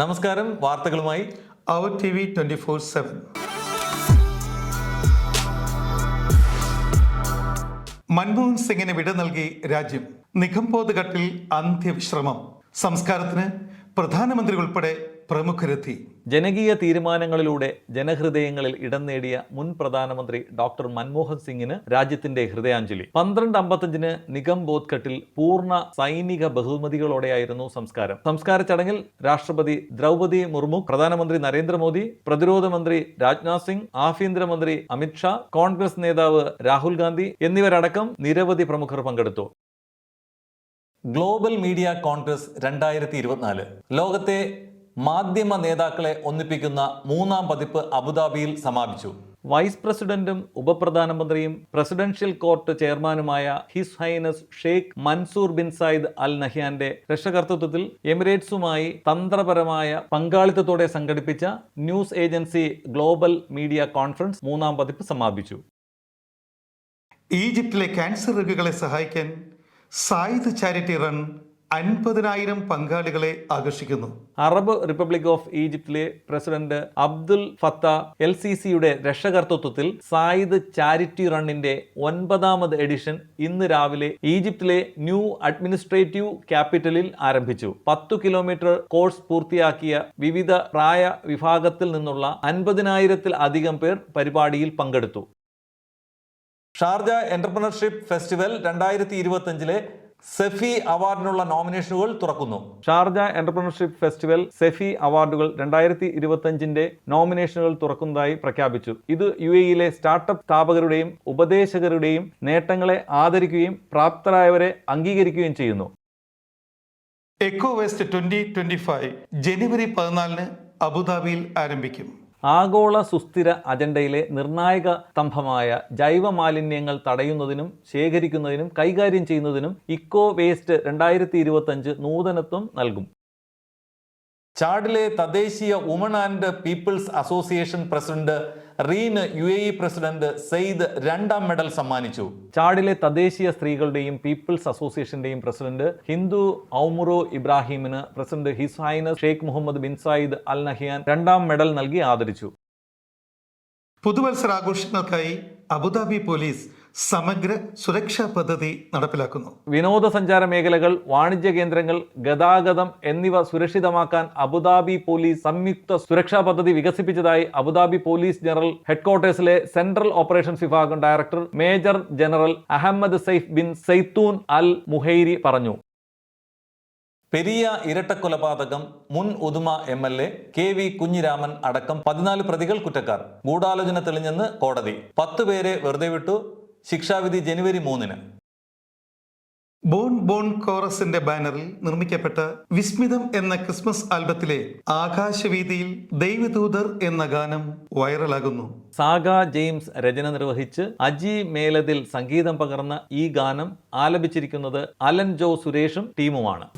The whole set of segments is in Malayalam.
നമസ്കാരം വാർത്തകളുമായി അവർ T V twenty four seven. Manmohan സിംഗിന് വിട നൽകി രാജ്യം. നിഖംബോധ ഘട്ടിൽ അന്ത്യവിശ്രമം. സംസ്കാരത്തിന് പ്രധാനമന്ത്രി ഉൾപ്പെടെ പ്രമുഖരെത്തി. ജനകീയ തീരുമാനങ്ങളിലൂടെ ജനഹൃദയങ്ങളിൽ ഇടം നേടിയ മുൻ പ്രധാനമന്ത്രി ഡോക്ടർ മൻമോഹൻ സിംഗിന് രാജ്യത്തിന്റെ ഹൃദയാഞ്ജലി. പന്ത്രണ്ട് അമ്പത്തഞ്ചിന് നിഗം ബോധ്ഘട്ടിൽ പൂർണ സൈനിക ബഹുമതികളോടെയായിരുന്നു സംസ്കാരം. സംസ്കാര ചടങ്ങിൽ രാഷ്ട്രപതി ദ്രൗപദി മുർമു പ്രധാനമന്ത്രി നരേന്ദ്രമോദി പ്രതിരോധ മന്ത്രി രാജ്നാഥ് സിംഗ് ആഭ്യന്തരമന്ത്രി അമിത്ഷാ കോൺഗ്രസ് നേതാവ് രാഹുൽ ഗാന്ധി എന്നിവരടക്കം നിരവധി പ്രമുഖർ പങ്കെടുത്തു. ഗ്ലോബൽ മീഡിയ കോൺഗ്രസ് രണ്ടായിരത്തി ഇരുപത്തിനാല്. ലോകത്തെ മാധ്യമ നേതാക്കളെ ഒന്നിപ്പിക്കുന്ന മൂന്നാം പതിപ്പ് അബുദാബിയിൽ സമാപിച്ചു. വൈസ് പ്രസിഡന്റും ഉപപ്രധാനമന്ത്രിയും പ്രസിഡൻഷ്യൽ കോർട്ട് ചെയർമാനുമായ his highness Sheikh Mansour bin Zayed Al നഹ്യാന്റെ രക്ഷകർത്തൃത്വത്തിൽ എമിറേറ്റ്സുമായി തന്ത്രപരമായ പങ്കാളിത്തത്തോടെ സംഘടിപ്പിച്ച news agency global media conference മൂന്നാം പതിപ്പ് സമാപിച്ചു. ഈജിപ്തിലെ ക്യാൻസർ രോഗികളെ സഹായിക്കാൻ സായുധ ചാരിറ്റി റൺ അൻപതിനായിരം പങ്കാളികളെ ആകർഷിക്കുന്നു. അറബ് റിപ്പബ്ലിക് ഓഫ് ഈജിപ്തിലെ പ്രസിഡന്റ് അബ്ദുൽ ഫത്ത എൽ സി സിയുടെ രക്ഷകർത്തൃത്വത്തിൽ സായിദ് ചാരിറ്റി റണ്ണിന്റെ ഒൻപതാമത് എഡിഷൻ ഇന്ന് രാവിലെ ഈജിപ്തിലെ ന്യൂ അഡ്മിനിസ്ട്രേറ്റീവ് ക്യാപിറ്റലിൽ ആരംഭിച്ചു. പത്തു കിലോമീറ്റർ കോഴ്സ് പൂർത്തിയാക്കിയ വിവിധ പ്രായ വിഭാഗത്തിൽ നിന്നുള്ള അൻപതിനായിരത്തിൽ അധികം പേർ പരിപാടിയിൽ പങ്കെടുത്തു. ഷാർജ എന്റർപ്രണർഷിപ്പ് ഫെസ്റ്റിവൽ രണ്ടായിരത്തി ഇരുപത്തിയഞ്ചിലെ സെഫി അവാർഡിനുള്ള നോമിനേഷനുകൾ തുറക്കുന്നു. ഷാർജ എന്റർപ്രണർഷിപ്പ് ഫെസ്റ്റിവൽ സെഫി അവാർഡുകൾ രണ്ടായിരത്തി ഇരുപത്തിയഞ്ചിന്റെ നോമിനേഷനുകൾ തുറക്കുന്നതായി പ്രഖ്യാപിച്ചു. ഇത് യു എയിലെ സ്റ്റാർട്ടപ്പ് സ്ഥാപകരുടെയും ഉപദേശകരുടെയും നേട്ടങ്ങളെ ആദരിക്കുകയും പ്രാപ്തരായവരെ അംഗീകരിക്കുകയും ചെയ്യുന്നു. Echo west twenty twenty five ജനുവരി പതിനാലിന് അബുദാബിയിൽ ആരംഭിക്കും. ആഗോള സുസ്ഥിര അജണ്ടയിലെ നിർണായക സ്തംഭമായ ജൈവ മാലിന്യങ്ങൾ തടയുന്നതിനും ശേഖരിക്കുന്നതിനും കൈകാര്യം ചെയ്യുന്നതിനും ഇക്കോ വേസ്റ്റ് രണ്ടായിരത്തി ഇരുപത്തഞ്ച് നൂതനത്വം നൽകും. ചാഡിലെ തദ്ദേശീയ woman and peoples association president റീന് U A E president Zayed രണ്ടാം മെഡൽ സമ്മാനിച്ചു. ചാഡിലെ തദ്ദേശീയ സ്ത്രീകളുടെയും പീപ്പിൾസ് അസോസിയേഷന്റെയും president Hindou Oumarou ഇബ്രാഹിമിന് president his highness Sheikh Mohamed bin Zayed Al Nahyan രണ്ടാം മെഡൽ നൽകി ആദരിച്ചു. പുതുവത്സരാഘോഷങ്ങൾക്കായി അബുദാബി പോലീസ് സമഗ്ര സുരക്ഷാ പദ്ധതി നടപ്പിലാക്കുന്നു. വിനോദസഞ്ചാര മേഖലകൾ വാണിജ്യ കേന്ദ്രങ്ങൾ ഗതാഗതം എന്നിവ സുരക്ഷിതമാക്കാൻ അബുദാബി പോലീസ് സംയുക്ത സുരക്ഷാ പദ്ധതി വികസിപ്പിച്ചതായി അബുദാബി പോലീസ് ജനറൽ ഹെഡ്ക്വാർട്ടേഴ്സിലെ സെൻട്രൽ ഓപ്പറേഷൻസ് വിഭാഗം director major general Ahmed Saif bin Zaitoon Al Muhairi പറഞ്ഞു. പെരിയ ഇരട്ടക്കൊലപാതകം മുൻ Uduma M L A K V Kunhiraman അടക്കം പതിനാല് പ്രതികൾ കുറ്റക്കാർ. ഗൂഢാലോചന തെളിഞ്ഞെന്ന് കോടതി. പത്ത് പേരെ വെറുതെ വിട്ടു. ശിക്ഷാവിധി ജനുവരി മൂന്നിന്. ബോൺ ബോൺ കോറസിന്റെ ബാനറിൽ നിർമ്മിക്കപ്പെട്ട വിസ്മിതം എന്ന ക്രിസ്മസ് ആൽബത്തിലെ ആകാശവീതിയിൽ ദൈവദൂതർ എന്ന ഗാനം വൈറലാകുന്നു. സാഗ ജെയിംസ് രചന നിർവഹിച്ച് അജി മേലതിൽ സംഗീതം പകർന്ന ഈ ഗാനം ആലപിച്ചിരിക്കുന്നത് അലൻ ജോ സുരേഷും ടീമുമാണ്.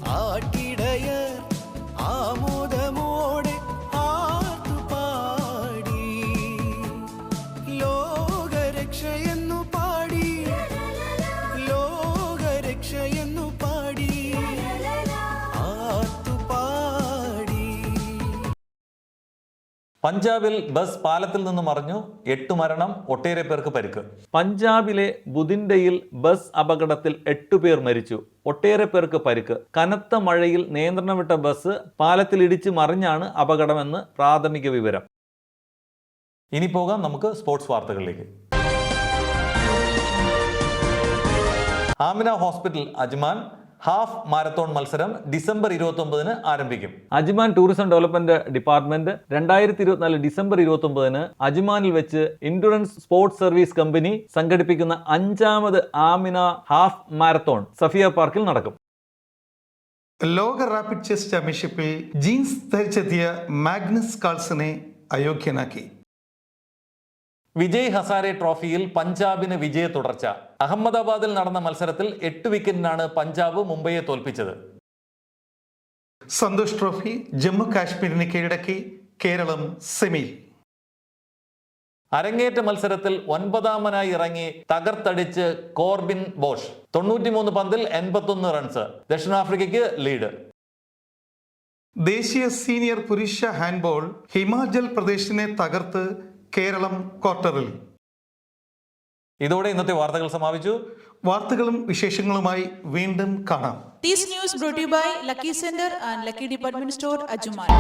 പഞ്ചാബിൽ ബസ് പാലത്തിൽ നിന്ന് മറിഞ്ഞു. എട്ട് മരണം ഒട്ടേറെ പേർക്ക് പരിക്ക്. പഞ്ചാബിലെ ബുദിൻഡയിൽ ബസ് അപകടത്തിൽ എട്ടു പേർ മരിച്ചു. ഒട്ടേറെ പേർക്ക് പരിക്ക്. കനത്ത മഴയിൽ നിയന്ത്രണം വിട്ട ബസ് പാലത്തിൽ ഇടിച്ച് മറിഞ്ഞാണ് അപകടമെന്ന് പ്രാഥമിക വിവരം. ഇനി പോകാം നമുക്ക് സ്പോർട്സ് വാർത്തകളിലേക്ക്. Amina hospital Ajman half marathon മത്സരം ഡിസംബർ ഇരുപത്തി ഒമ്പതിന് ആരംഭിക്കും. അജ്മാൻ ടൂറിസം ഡെവലപ്മെന്റ് ഡിപ്പാർട്ട്മെന്റ് രണ്ടായിരത്തി ഇരുപത്തിനാല് ഡിസംബർ ഇരുപത്തി ഒമ്പതിന് അജ്മാനിൽ വെച്ച് ഇൻഷുറൻസ് സ്പോർട്സ് സർവീസ് കമ്പനി സംഘടിപ്പിക്കുന്ന അഞ്ചാമത് ആമിന ഹാഫ് മാരത്തോൺ സഫിയ പാർക്കിൽ നടക്കും. ലോക റാപ്പിഡ് ചെസ് ചാമ്പ്യൻഷിപ്പിൽ ജീൻസ് ധരിച്ചെത്തിയ മാഗ്നസ് കാൾസനെ അയോഗ്യനാക്കി. വിജയ് ഹസാരെ ട്രോഫിയിൽ പഞ്ചാബിന് വിജയ തുടർച്ച. അഹമ്മദാബാദിൽ നടന്ന മത്സരത്തിൽ എട്ട് വിക്കറ്റിനാണ് പഞ്ചാബ് മുംബൈയെ തോൽപ്പിച്ചത്. സന്തോഷ് ട്രോഫി ജമ്മു കാശ്മീരിനെ കീഴടക്കി കേരളം സെമിയിൽ അരങ്ങേറ്റ മത്സരത്തിൽ ഒൻപതാമനായി ഇറങ്ങി തകർത്തടിച്ച് കോർബിൻ ബോഷ്. തൊണ്ണൂറ്റിമൂന്ന് പന്തിൽ എൺപത്തൊന്ന് റൺസ്. ദക്ഷിണാഫ്രിക്കയ്ക്ക് ലീഡ് ദേശീയ സീനിയർ പുരുഷ ഹാൻഡ്ബോൾ ഹിമാചൽ പ്രദേശിനെ തകർത്ത് കേരളം ക്വാർട്ടറിൽ ഇതോടെ ഇന്നത്തെ വാർത്തകൾ സമാപിച്ചു വാർത്തകളും വിശേഷങ്ങളുമായി വീണ്ടും കാണാം This news brought to you by Lucky Sender and Lucky Department Store, Ajuman.